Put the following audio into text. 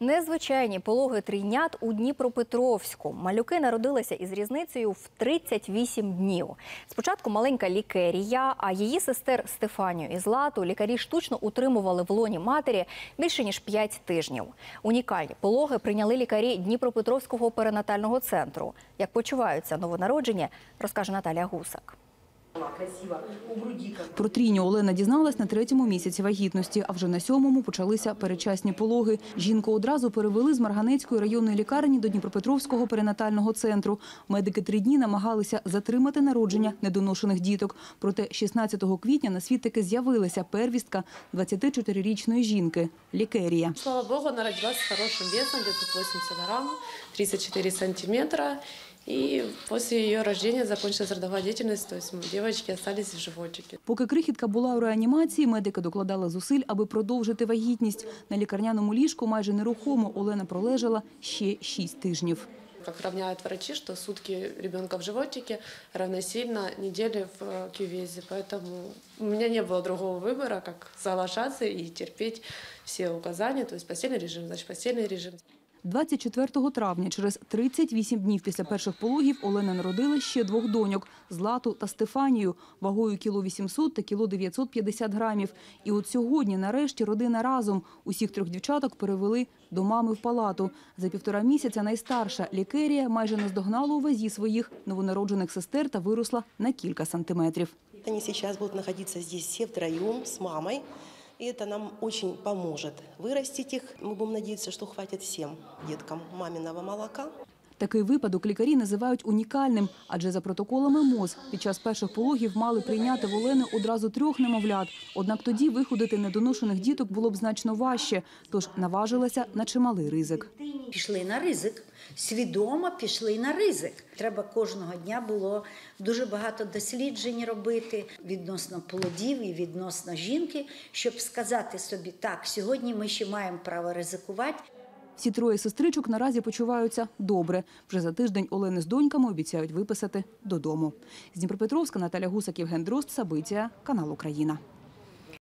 Незвичайні пологи трійнят у Дніпропетровську. Малюки народилися із різницею в 38 днів. Спочатку маленька лікерія, а її сестер Стефанію і Злату лікарі штучно утримували в лоні матері більше ніж 5 тижнів. Унікальні пологи прийняли лікарі Дніпропетровського перинатального центру. Як почуваються новонароджені, розкаже Наталія Гусак. Про трійню Олена дізналась на третьому місяці вагітності, а вже на сьомому почалися передчасні пологи. Жінку одразу перевели з Марганецької районної лікарні до Дніпропетровського перинатального центру. Медики три дні намагалися затримати народження недоношених діток. Проте 16 квітня на світ таки з'явилася первістка 24-річної жінки – лікерія. Слава богу, она родилась с хорошим весом, где-то 80 грамм, 34 сантиметра. И после ее рождения закончилась родовая деятельность, то есть девочки остались в животике. Поки крихітка була у реанімації, медики докладали зусиль, аби продовжити вагітність. На лікарняному ліжку майже нерухомо Олена пролежала ще 6 тижнів. Как равняют врачи, что сутки ребенка в животике равносильно неделе в э, кювезе. Поэтому у меня не было другого выбора, как соглашаться и терпеть все указания. То есть постельный режим, значит постельный режим. 24 травня, через 38 днів після перших пологів, Олена народила ще двох доньок – Злату та Стефанію, вагою кіло 800 та кіло 950 грамів. І от сьогодні, нарешті, родина разом. Усіх трьох дівчаток перевели до мами в палату. За півтора місяця найстарша лікерія майже наздогнала у вазі своїх новонароджених сестер та виросла на кілька сантиметрів. Они сейчас будут находиться здесь все втроем с мамой. И это нам очень поможет вырастить их. Мы будем надеяться, что хватит всем деткам маминого молока. Такий випадок лікарі називають унікальним, адже за протоколами МОЗ під час перших пологів мали прийняти в Олени одразу трьох немовлят. Однак тоді виходити недоношених діток було б значно важче, тож наважилася на чималий ризик. пішли на ризик, свідомо пішли на ризик. Треба кожного дня було дуже багато досліджень робити відносно плодів і відносно жінки, щоб сказати собі, так, сьогодні ми ще маємо право ризикувати. Всі троє сестричок наразі почуваються добре. Вже за тиждень Олени з доньками обіцяють виписати додому. З Дніпропетровська Наталя Гусак, Євген Сабиція, канал Україна.